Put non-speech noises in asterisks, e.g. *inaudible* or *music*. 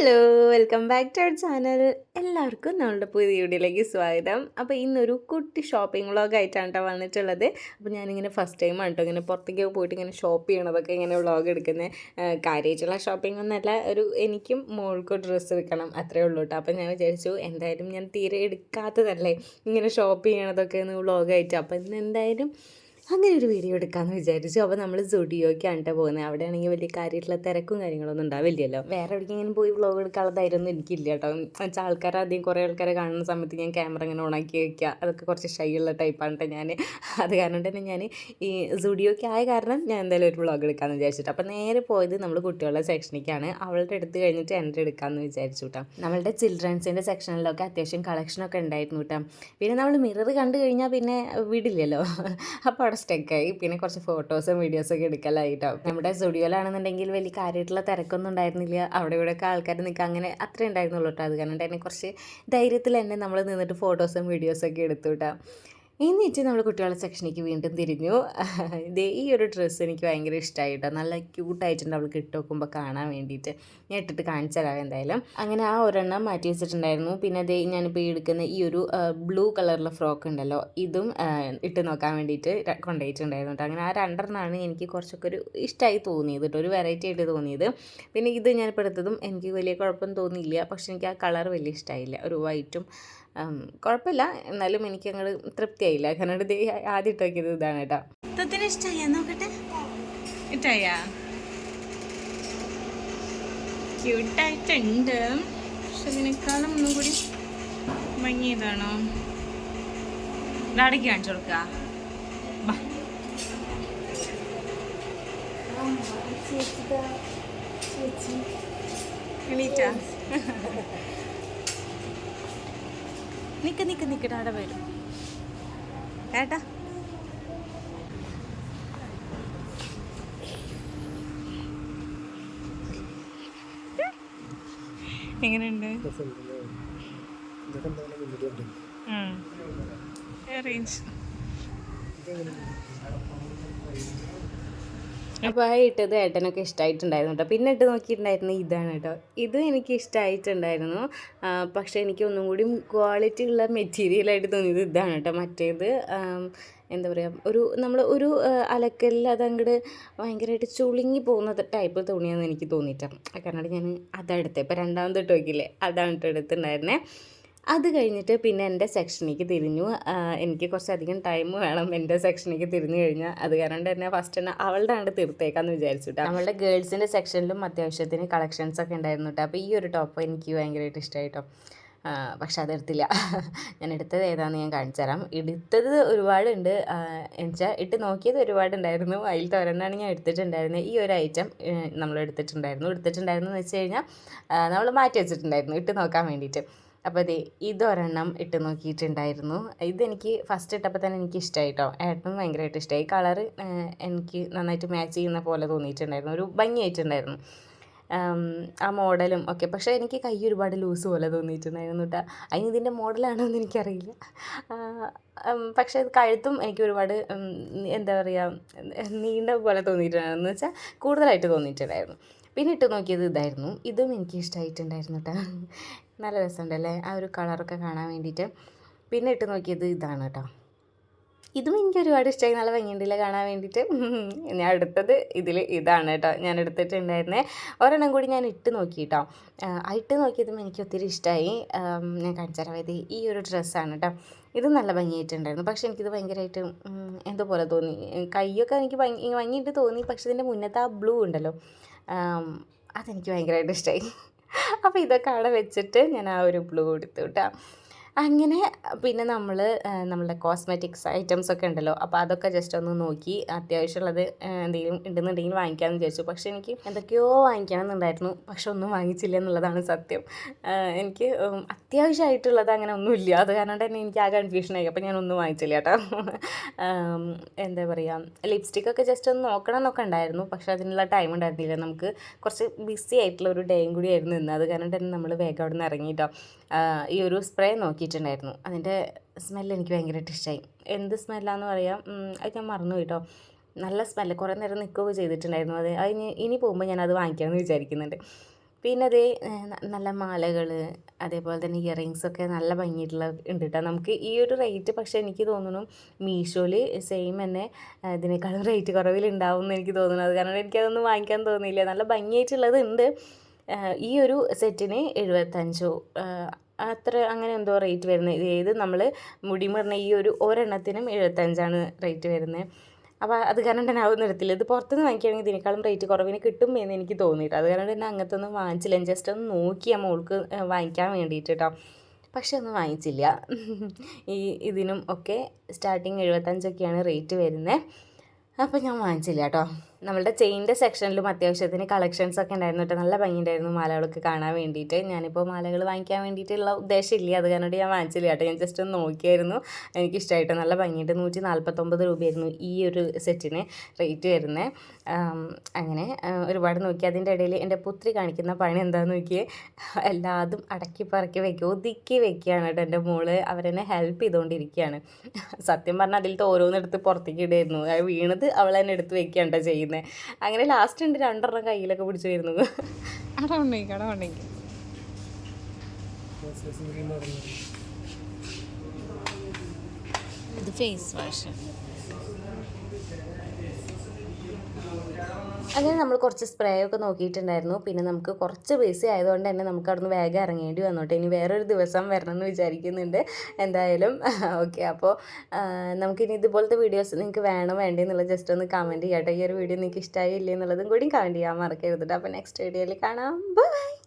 Hello welcome back to our channel എല്ലാവർക്കും നമ്മളുടെ പുതിയ വീഡിയോയിലേക്ക് സ്വാഗതം. അപ്പോൾ ഇന്നൊരു കുട്ടി ഷോപ്പിംഗ് വ്ളോഗ് ആയിട്ടാണ് കേട്ടോ വന്നിട്ടുള്ളത്. അപ്പോൾ ഞാനിങ്ങനെ ഫസ്റ്റ് ടൈം കേട്ടോ ഇങ്ങനെ പുറത്തേക്ക് പോയിട്ട് ഇങ്ങനെ ഷോപ്പ് ചെയ്യണതൊക്കെ ഇങ്ങനെ വ്ളോഗ് എടുക്കുന്നത് കാര്യമായിട്ടുള്ള ഷോപ്പിംഗ് ഒന്നല്ല ഒരു എനിക്കും മോൾക്കോ ഡ്രസ്സ് എടുക്കണം അത്രേ ഉള്ളൂ കേട്ടോ അപ്പോൾ ഞാൻ വിചാരിച്ചു എന്തായാലും ഞാൻ തീരെ എടുക്കാത്തതല്ലേ ഇങ്ങനെ ഷോപ്പ് ചെയ്യണതൊക്കെ ഒന്ന് വ്ളോഗായിട്ട് അപ്പോൾ ഇന്ന് എന്തായാലും അങ്ങനെ ഒരു വീഡിയോ എടുക്കാമെന്ന് വിചാരിച്ചു. അപ്പോൾ നമ്മൾ സുഡിയോക്കാണ് കേട്ടോ പോകുന്നത് അവിടെ ആണെങ്കിൽ വലിയ കാര്യമായിട്ടുള്ള തിരക്കും കാര്യങ്ങളൊന്നും ഉണ്ടാവില്ലല്ലോ. വേറെ എവിടേക്കെങ്കിലും പോയി വ്ളോഗ് എടുക്കാനുള്ള ധൈര്യമൊന്നും എനിക്കില്ല കേട്ടോ വെച്ചാൽ ആൾക്കാർ ആദ്യം കുറേ ആൾക്കാരെ കാണുന്ന സമയത്ത് ഞാൻ ക്യാമറ ഇങ്ങനെ ഓണാക്കി വയ്ക്കുക അതൊക്കെ കുറച്ച് ഷൈ ഉള്ള ടൈപ്പാണ് കേട്ടോ ഞാൻ അത് കാരണം തന്നെ ഞാൻ ഈ സുഡിയോക്ക് ആയ കാരണം ഞാൻ എന്തായാലും ഒരു വ്ളോഗ് എടുക്കാമെന്ന് വിചാരിച്ചിട്ട്. അപ്പോൾ നേരെ പോയത് നമ്മൾ കുട്ടികളുടെ സെക്ഷനിലേക്കാണ് അവളുടെ എടുത്ത് കഴിഞ്ഞിട്ട് എന്റെ എടുക്കാമെന്ന് വിചാരിച്ചു കേട്ടോ നമ്മളുടെ ചിൽഡ്രൻസിന്റെ സെക്ഷനിലൊക്കെ അത്യാവശ്യം കളക്ഷനൊക്കെ ഉണ്ടായിരുന്നു കേട്ടോ പിന്നെ നമ്മൾ മിറർ കണ്ടു കഴിഞ്ഞാൽ പിന്നെ വിടില്ലല്ലോ. അപ്പോൾ അവിടെ സ്റ്റക്കായി പിന്നെ കുറച്ച് ഫോട്ടോസും വീഡിയോസൊക്കെ എടുക്കലായിട്ടോ. നമ്മുടെ സ്റ്റുഡിയോയിലാണെന്നുണ്ടെങ്കിൽ വലിയ കാര്യമായിട്ടുള്ള തിരക്കൊന്നും ഉണ്ടായിരുന്നില്ല. അവിടെ ഇവിടെയൊക്കെ ആൾക്കാർ നിൽക്കുക അങ്ങനെ അത്രേ ഉണ്ടായിരുന്നുള്ളൂ കേട്ടോ അത് കാരണം തന്നെ കുറച്ച് ധൈര്യത്തിൽ തന്നെ നമ്മൾ നിന്നിട്ട് ഫോട്ടോസും വീഡിയോസൊക്കെ എടുത്തു കേട്ടോ എന്നിട്ട് നമ്മൾ കുട്ടികളുടെ സെക്ഷനിലേക്ക് വീണ്ടും തിരിഞ്ഞു. *laughs* ഇതേ ഈ ഒരു ഡ്രസ്സ് എനിക്ക് ഭയങ്കര ഇഷ്ടമായിട്ടോ നല്ല ക്യൂട്ടായിട്ടുണ്ട് അവൾക്ക് ഇട്ട് നോക്കുമ്പോൾ കാണാൻ വേണ്ടിയിട്ട് ഞാൻ ഇട്ടിട്ട് കാണിച്ചു തരാം എന്തായാലും. അങ്ങനെ ആ ഒരെണ്ണം മാറ്റി വെച്ചിട്ടുണ്ടായിരുന്നു. പിന്നെ അതേ ഞാനിപ്പോൾ എടുക്കുന്ന ഈ ഒരു ബ്ലൂ കളറിലെ ഫ്രോക്ക് ഉണ്ടല്ലോ ഇതും ഇട്ട് നോക്കാൻ വേണ്ടിയിട്ട് കൊണ്ടുപോയിട്ടുണ്ടായിരുന്നു കേട്ടോ അങ്ങനെ ആ രണ്ടെണ്ണമാണ് എനിക്ക് കുറച്ചൊക്കെ ഒരു ഇഷ്ടമായി തോന്നിയത് കേട്ടോ ഒരു വെറൈറ്റി ആയിട്ട് തോന്നിയത്. പിന്നെ ഇത് ഞാനിപ്പോൾ എടുത്തതും എനിക്ക് വലിയ കുഴപ്പം തോന്നിയില്ല. പക്ഷെ എനിക്ക് ആ കളർ വലിയ ഇഷ്ടമായില്ല ഒരു വൈറ്റും കുഴപ്പമില്ല എന്നാലും എനിക്ക് അങ്ങോട്ട് തൃപ്തിയായില്ല. കാരണം ഇത് ആദ്യം ഇട്ട് നോക്കിയത് ഇതാണ് കേട്ടോ. തത്തിന് ഇഷ്ടായ? നോക്കട്ടെ. ഇഷ്ടായ ക്യൂട്ടായിട്ടുണ്ട് പക്ഷെ അതിനേക്കാളും ഒന്നും കൂടി ഭംഗിയതാണോ ഡാഡിക്ക് കാണിച്ചു കൊടുക്ക. ബാ. എണീറ്റാ? നിക്ക് നിക്ക് നിക്ക് ഡാഡ വരും. ഏട്ടാ എങ്ങനെയുണ്ട്? റേഞ്ച് അപ്പോൾ ആ ഇട്ടത് ഏട്ടനൊക്കെ ഇഷ്ടമായിട്ടുണ്ടായിരുന്നു കേട്ടോ പിന്നെ ഇട്ട് നോക്കിയിട്ടുണ്ടായിരുന്നു ഇതാണ് കേട്ടോ ഇത് എനിക്ക് ഇഷ്ടമായിട്ടുണ്ടായിരുന്നു പക്ഷെ എനിക്ക് ഒന്നും കൂടി ക്വാളിറ്റി ഉള്ള മെറ്റീരിയലായിട്ട് തോന്നിയത് ഇതാണ് കേട്ടോ മറ്റേത് എന്താ പറയുക ഒരു നമ്മൾ ഒരു അലക്കലിൽ അതങ്ങോട്ട് ഭയങ്കരമായിട്ട് ചുളുങ്ങി പോകുന്ന ടൈപ്പ് തുണിയാണെന്ന് എനിക്ക് തോന്നിയിട്ടാണ് കാരണം ഞാൻ അതാണ് എടുത്തത് ഇപ്പോൾ രണ്ടാമത് ഇട്ട് നോക്കിയില്ലേ? അതാണ് കേട്ടോ എടുത്തിട്ടുണ്ടായിരുന്നേ. അത് കഴിഞ്ഞിട്ട് പിന്നെ എന്റെ സെക്ഷനിലേക്ക് തിരിഞ്ഞു. എനിക്ക് കുറച്ചധികം ടൈം വേണം എന്റെ സെക്ഷനിലേക്ക് തിരിഞ്ഞു കഴിഞ്ഞാൽ. അത് കാരണം തന്നെ ഫസ്റ്റ് തന്നെ അവളുടെ ആണ് തീർത്തേക്കാന്ന് വിചാരിച്ചു കേട്ടോ നമ്മളുടെ ഗേൾസിന്റെ സെക്ഷനിലും അത്യാവശ്യത്തിന് കളക്ഷൻസ് ഒക്കെ ഉണ്ടായിരുന്നു കേട്ടോ അപ്പോൾ ഈ ഒരു ടോപ്പ് എനിക്ക് ഭയങ്കരമായിട്ട് ഇഷ്ടമായിട്ടോ പക്ഷെ അതെടുത്തില്ല. *laughs* ഞാൻ എടുത്തത് ഏതാണെന്ന് ഞാൻ കാണിച്ചു തരാം. എടുത്തത് ഒരുപാടുണ്ട്. എന്നുവെച്ചാൽ ഇട്ട് നോക്കിയത് ഒരുപാടുണ്ടായിരുന്നു. അതിൽ തോരന്നാണ് ഞാൻ എടുത്തിട്ടുണ്ടായിരുന്നത്. ഈ ഒരു ഐറ്റം നമ്മൾ എടുത്തിട്ടുണ്ടായിരുന്നു. എടുത്തിട്ടുണ്ടായിരുന്നു എന്ന് വെച്ച് കഴിഞ്ഞാൽ നമ്മൾ മാറ്റി വെച്ചിട്ടുണ്ടായിരുന്നു. ഇട്ട് നോക്കാൻ വേണ്ടിയിട്ട്. അപ്പോൾ അതെ ഇതൊരെണ്ണം ഇട്ട് നോക്കിയിട്ടുണ്ടായിരുന്നു. ഇതെനിക്ക് ഫസ്റ്റ് ഇട്ടപ്പോൾ തന്നെ എനിക്ക് ഇഷ്ടമായി കേട്ടോ ഏട്ടനും ഭയങ്കരമായിട്ട് ഇഷ്ടമായി കളറ് എനിക്ക് നന്നായിട്ട് മാച്ച് ചെയ്യുന്ന പോലെ തോന്നിയിട്ടുണ്ടായിരുന്നു. ഒരു ഭംഗിയായിട്ടുണ്ടായിരുന്നു. ആ മോഡലും ഒക്കെ. പക്ഷേ എനിക്ക് കൈ ഒരുപാട് ലൂസ് പോലെ തോന്നിയിട്ടുണ്ടായിരുന്നു കേട്ടോ അതിന് ഇതിന്റെ മോഡലാണോ എന്ന് എനിക്കറിയില്ല. പക്ഷേ കഴുത്തും എനിക്ക് ഒരുപാട് എന്താ പറയുക നീണ്ട പോലെ തോന്നിയിട്ടുണ്ടായിരുന്നു. എന്ന് വെച്ചാൽ കൂടുതലായിട്ട് തോന്നിയിട്ടുണ്ടായിരുന്നു. പിന്നെ ഇട്ട് നോക്കിയത് ഇതായിരുന്നു. ഇതും എനിക്ക് ഇഷ്ടമായിട്ടുണ്ടായിരുന്നു കേട്ടോ നല്ല രസമുണ്ടല്ലേ? ആ ഒരു കളറൊക്കെ കാണാൻ വേണ്ടിയിട്ട്. പിന്നെ ഇട്ട് നോക്കിയത് ഇതാണ് കേട്ടോ ഇതും എനിക്ക് ഒരുപാട് ഇഷ്ടമായി നല്ല ഭംഗിയുണ്ടല്ലേ കാണാൻ വേണ്ടിയിട്ട്? ഞാൻ എടുത്തത് ഇതിൽ ഇതാണ് കേട്ടോ ഞാൻ എടുത്തിട്ടുണ്ടായിരുന്നേ. ഒരെണ്ണം കൂടി ഞാൻ ഇട്ട് നോക്കി കേട്ടോ ഇട്ട് നോക്കിയതും എനിക്ക് ഒത്തിരി ഇഷ്ടമായി ഞാൻ കാണിച്ചു തരാം. ഈ ഒരു ഡ്രസ്സാണ് കേട്ടോ ഇത് നല്ല ഭംഗിയായിട്ടുണ്ടായിരുന്നു. പക്ഷേ എനിക്കിത് ഭയങ്കരമായിട്ട് എന്തോ പോലെ തോന്നി. കൈയൊക്കെ എനിക്ക് ഭംഗി ഭംഗിയായിട്ട് തോന്നി. പക്ഷേ ഇതിന്റെ മുന്നത്തെ ആ ബ്ലൂ ഉണ്ടല്ലോ. അതെനിക്ക് ഭയങ്കരമായിട്ട് ഇഷ്ടമായി അപ്പോൾ ഇതൊക്കെ അവിടെ വെച്ചിട്ട് ഞാൻ ആ ഒരു ബ്ലൂ എടുത്തു കേട്ടോ അങ്ങനെ പിന്നെ നമ്മൾ നമ്മുടെ കോസ്മെറ്റിക്സ് ഐറ്റംസ് ഒക്കെ ഉണ്ടല്ലോ. അപ്പോൾ അതൊക്കെ ജസ്റ്റ് ഒന്ന് നോക്കി അത്യാവശ്യമുള്ളത് എന്തെങ്കിലും ഉണ്ടെന്നുണ്ടെങ്കിൽ വാങ്ങിക്കാമെന്ന് വിചാരിച്ചു. പക്ഷേ എനിക്ക് എന്തൊക്കെയോ വാങ്ങിക്കണം എന്നുണ്ടായിരുന്നു പക്ഷെ ഒന്നും വാങ്ങിച്ചില്ല എന്നുള്ളതാണ് സത്യം. എനിക്ക് അത്യാവശ്യമായിട്ടുള്ളത് അങ്ങനെ ഒന്നുമില്ല. അത് കാരണം തന്നെ എനിക്ക് ആ കൺഫ്യൂഷനായി അപ്പോൾ ഞാൻ ഒന്നും വാങ്ങിച്ചില്ല കേട്ടോ. എന്താ പറയുക ലിപ്സ്റ്റിക്കൊക്കെ ജസ്റ്റ് ഒന്ന് നോക്കണം എന്നൊക്കെ ഉണ്ടായിരുന്നു. പക്ഷേ അതിനുള്ള ടൈം ഉണ്ടായിരുന്നില്ല. നമുക്ക് കുറച്ച് ബിസി ആയിട്ടുള്ള ഒരു ഡേയും കൂടി ആയിരുന്നു ഇന്ന്. അത് കാരണം തന്നെ നമ്മൾ വേഗം അവിടെ നിന്ന് ഇറങ്ങിയിട്ടോ ഈ ഒരു സ്പ്രേ നോക്കിയിട്ടുണ്ടായിരുന്നു അതിന്റെ സ്മെല്ല് എനിക്ക് ഭയങ്കരമായിട്ട് ഇഷ്ടമായി എന്ത് സ്മെല്ലാന്ന് പറയാം. അത് ഞാൻ മറന്നു കേട്ടോ നല്ല സ്മെല്ല് കുറേ നേരം നിൽക്കുകയൊക്കെ ചെയ്തിട്ടുണ്ടായിരുന്നു. അത് അത് ഇനി പോകുമ്പോൾ ഞാനത് വാങ്ങിക്കാമെന്ന് വിചാരിക്കുന്നുണ്ട്. പിന്നെ അതേ നല്ല മാലകൾ അതേപോലെ തന്നെ ഇയറിങ്സ് ഒക്കെ നല്ല ഭംഗിയിട്ടുള്ള ഉണ്ട് കേട്ടോ നമുക്ക് ഈ ഒരു റേറ്റ് പക്ഷേ എനിക്ക് തോന്നുന്നു മീഷോയിൽ സെയിം തന്നെ ഇതിനേക്കാളും റേറ്റ് കുറവിലുണ്ടാവും എന്ന് എനിക്ക് തോന്നുന്നു. അത് കാരണം എനിക്കതൊന്നും വാങ്ങിക്കാൻ തോന്നിയില്ല. നല്ല ഭംഗിയായിട്ടുള്ളത് ഉണ്ട്. ഈ ഒരു സെറ്റിന് എഴുപത്തഞ്ചോ അത്ര അങ്ങനെ എന്തോ റേറ്റ് വരുന്നത് ഏത് നമ്മൾ മുടി പറഞ്ഞ ഈ ഒരു ഒരെണ്ണത്തിനും എഴുപത്തഞ്ചാണ് റേറ്റ് വരുന്നത് അപ്പോൾ അത് കാരണം തന്നെ ആവും നിർത്തില്ല ഇത് പുറത്തുനിന്ന് വാങ്ങിക്കുകയാണെങ്കിൽ ഇതിനേക്കാളും റേറ്റ് കുറവിന് കിട്ടും എന്ന് എനിക്ക് തോന്നിയിട്ട് അത് കാരണം തന്നെ അങ്ങനത്തെ ഒന്നും വാങ്ങിച്ചില്ല ജസ്റ്റ് ഒന്ന് നോക്കിയാ മോൾക്ക് വാങ്ങിക്കാൻ വേണ്ടിയിട്ട് കേട്ടോ പക്ഷെ ഒന്നും വാങ്ങിച്ചില്ല. ഈ ഇതിനും ഒക്കെ സ്റ്റാർട്ടിങ് എഴുപത്തഞ്ചൊക്കെയാണ് റേറ്റ് വരുന്നത് അപ്പോൾ ഞാൻ വാങ്ങിച്ചില്ല കേട്ടോ നമ്മളുടെ ചെയിന്റെ സെക്ഷനിലും അത്യാവശ്യത്തിന് കളക്ഷൻസ് ഒക്കെ ഉണ്ടായിരുന്നു കേട്ടോ നല്ല ഭംഗിയുണ്ടായിരുന്നു മാലകളൊക്കെ കാണാൻ വേണ്ടിയിട്ട്. ഞാനിപ്പോൾ മാലകൾ വാങ്ങിക്കാൻ വേണ്ടിയിട്ടുള്ള ഉദ്ദേശമില്ല അത് കാരണം ഞാൻ വാങ്ങിച്ചില്ല കേട്ടോ. ഞാൻ ജസ്റ്റ് ഒന്ന് നോക്കിയായിരുന്നു. എനിക്കിഷ്ടമായിട്ട് നല്ല ഭംഗിയുണ്ട്. നൂറ്റി നാൽപ്പത്തൊമ്പത് രൂപയായിരുന്നു ഈ ഒരു സെറ്റിന് റേറ്റ് വരുന്നത് അങ്ങനെ ഒരുപാട് നോക്കി. അതിന്റെ ഇടയിൽ എന്റെ പുത്രി കാണിക്കുന്ന പണി എന്താണെന്ന് നോക്കിയേ. എല്ലാതും അടക്കി പറക്കി വെക്കുക ഒതുക്കി വെക്കുകയാണ് കേട്ടോ എന്റെ മോൾ. അവരെന്നെ ഹെൽപ്പ് ചെയ്തുകൊണ്ടിരിക്കുകയാണ് സത്യം പറഞ്ഞാൽ അതിലത്തെ ഓരോന്നെടുത്ത് പുറത്തേക്ക് ഇടായിരുന്നു വീണത് അവൾ തന്നെ എടുത്ത് വെക്കുകയാണ് കേട്ടോ ചെയ്യുന്നത് അങ്ങനെ ലാസ്റ്റ് ഉണ്ട് രണ്ടെണ്ണം കയ്യിലൊക്കെ പിടിച്ചു വരുന്നത് അവിടെ ഉണ്ടെങ്കിൽ അവിടെ ഉണ്ടെങ്കിൽ ഇത് ഫേസ് വാഷ് അങ്ങനെ നമ്മൾ കുറച്ച് സ്പ്രേ ഒക്കെ നോക്കിയിട്ടുണ്ടായിരുന്നു. പിന്നെ നമുക്ക് കുറച്ച് ബിസി ആയതുകൊണ്ട് തന്നെ നമുക്ക് അവിടുന്ന് വേഗം ഇറങ്ങേണ്ടി വന്നോട്ടെ. ഇനി വേറൊരു ദിവസം വരണം എന്ന് വിചാരിക്കുന്നുണ്ട്. എന്തായാലും *laughs* ഓക്കെ അപ്പോൾ നമുക്കിനി ഇതുപോലത്തെ വീഡിയോസ് നിങ്ങൾക്ക് വേണം വേണ്ടേ എന്നുള്ളത് ജസ്റ്റ് ഒന്ന് കമന്റ് ചെയ്യട്ടെ. ഈ ഒരു വീഡിയോ നിങ്ങൾക്ക് ഇഷ്ടമായി ഇല്ലേ എന്നുള്ളതും കൂടി കമന്റ് ചെയ്യാൻ മറക്കരുത് അപ്പോൾ നെക്സ്റ്റ് വീഡിയോയിൽ കാണാം. ബൈ